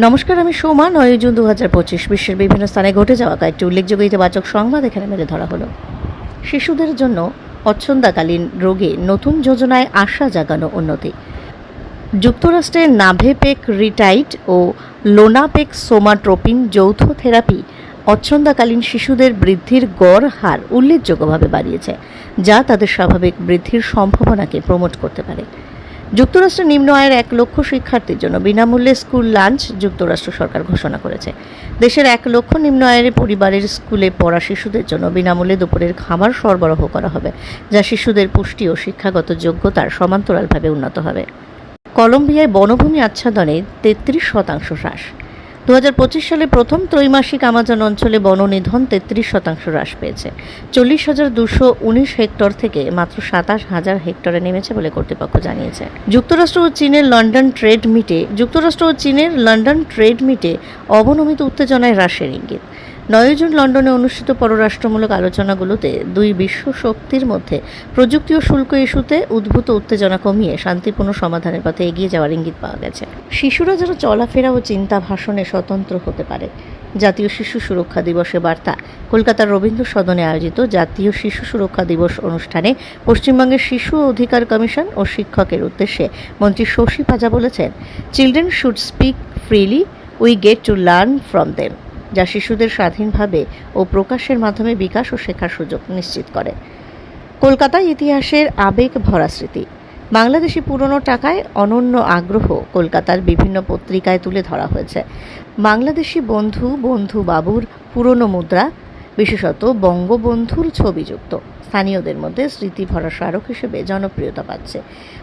নমস্কার, আমি সোমা। নয় জুন দু হাজার পঁচিশ, বিশ্বের বিভিন্ন স্থানে ঘটে যাওয়া কয়েকটি উল্লেখযোগ্য ইতিবাচক সংবাদ এখানে মেলে ধরা হলো। শিশুদের জন্য অচ্ছন্দাকালীন রোগে নতুন যোজনায় আশা জাগানো উন্নতি। যুক্তরাষ্ট্রের নাভেপেক রিটাইট ও লোনাপেক সোমাট্রোপিন যৌথ থেরাপি অচ্ছন্দাকালীন শিশুদের বৃদ্ধির গড় হার উল্লেখযোগ্যভাবে বাড়িয়েছে, যা তাদের স্বাভাবিক বৃদ্ধির সম্ভাবনাকে প্রমোট করতে পারে। যুক্তরাষ্ট্রের নিম্ন আয়ের এক লক্ষ শিক্ষার্থীর জন্য বিনামূল্যে স্কুল লাঞ্চ যুক্তরাষ্ট্র সরকার ঘোষণা করেছে। দেশের এক লক্ষ নিম্ন আয়ের পরিবারের স্কুলে পড়া শিশুদের জন্য বিনামূল্যে দুপুরের খাবার সরবরাহ করা হবে, যা শিশুদের পুষ্টি ও শিক্ষাগত যোগ্যতার সমান্তরালভাবে উন্নত হবে। কলম্বিয়ায় বনভূমি আচ্ছাদনে তেত্রিশ শতাংশ হ্রাস। দু হাজার পঁচিশ সালে প্রথম ত্রৈমাসিক আমাজন অঞ্চলে বননিধন তেত্রিশ শতাংশ হ্রাস পেয়েছে। চল্লিশ হাজার দুশো উনিশ হেক্টর থেকে মাত্র সাতাশ হাজার হেক্টরে নেমেছে বলে কর্তৃপক্ষ জানিয়েছে। যুক্তরাষ্ট্র ও চীনের লন্ডন ট্রেড মিটে যুক্তরাষ্ট্র ও চীনের লন্ডন ট্রেড মিটে অবনমিত উত্তেজনায় হ্রাসের ইঙ্গিত। নয় জুন লন্ডনে অনুষ্ঠিত পররাষ্ট্রমূলক আলোচনাগুলোতে দুই বিশ্ব শক্তির মধ্যে প্রযুক্তি ও শুল্ক ইস্যুতে উদ্ভূত উত্তেজনা কমিয়ে শান্তিপূর্ণ সমাধানের পথে এগিয়ে যাওয়ার ইঙ্গিত পাওয়া গেছে। শিশুরা যেন চলাফেরা ও চিন্তা ভাষণে স্বতন্ত্র হতে পারে। জাতীয় শিশু সুরক্ষা দিবসে বার্তা। কলকাতার রবীন্দ্র সদনে আয়োজিত জাতীয় শিশু সুরক্ষা দিবস অনুষ্ঠানে পশ্চিমবঙ্গের শিশু অধিকার কমিশন ও শিক্ষকের উদ্দেশ্যে মন্ত্রী শশী পাজা বলেছেন children should speak freely we get to learn from them যা শিশুদের স্বাধীনভাবে ও প্রকাশের মাধ্যমে বিকাশ ও শেখার সুযোগ নিশ্চিত করে। কলকাতা ইতিহাসের আবেগ ভরা স্মৃতি। বাংলাদেশি পুরনো টাকায় অনন্য আগ্রহ কলকাতার বিভিন্ন পত্রিকায় তুলে ধরা হয়েছে। বাংলাদেশি বন্ধু বন্ধু বাবুর পুরনো মুদ্রা বিশেষত বঙ্গবন্ধুর ছবিযুক্ত। স্থানীয়দের মধ্যে স্মৃতি ভরা স্মারক হিসেবে জনপ্রিয়তা পাচ্ছে।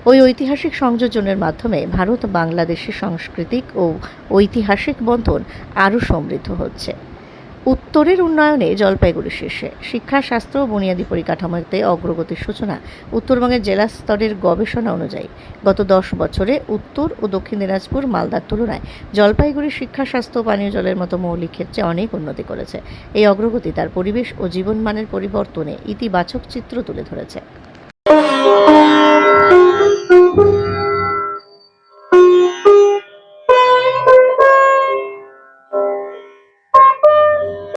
ওই ঐতিহাসিক সংযোজনের মাধ্যমে ভারত, বাংলাদেশের সাংস্কৃতিক ও ঐতিহাসিক বন্ধন আরও সমৃদ্ধ হচ্ছে। উত্তরের উন্নয়নে জলপাইগুড়ি শীর্ষে। শিক্ষা, স্বাস্থ্য ও বুনিয়াদী পরিকাঠামোতে অগ্রগতির সূচনা উত্তরবঙ্গের জেলা স্তরের গবেষণা অনুযায়ী। গত দশ বছরে উত্তর ও দক্ষিণ দিনাজপুর, মালদার তুলনায় জলপাইগুড়ি শিক্ষা, স্বাস্থ্য পানীয় জলের মতো মৌলিক ক্ষেত্রে অনেক উন্নতি করেছে। এই অগ্রগতি তার পরিবেশ ও জীবনমানের পরিবর্তনে ইতিবাচক চিত্র তুলে ধরেছে।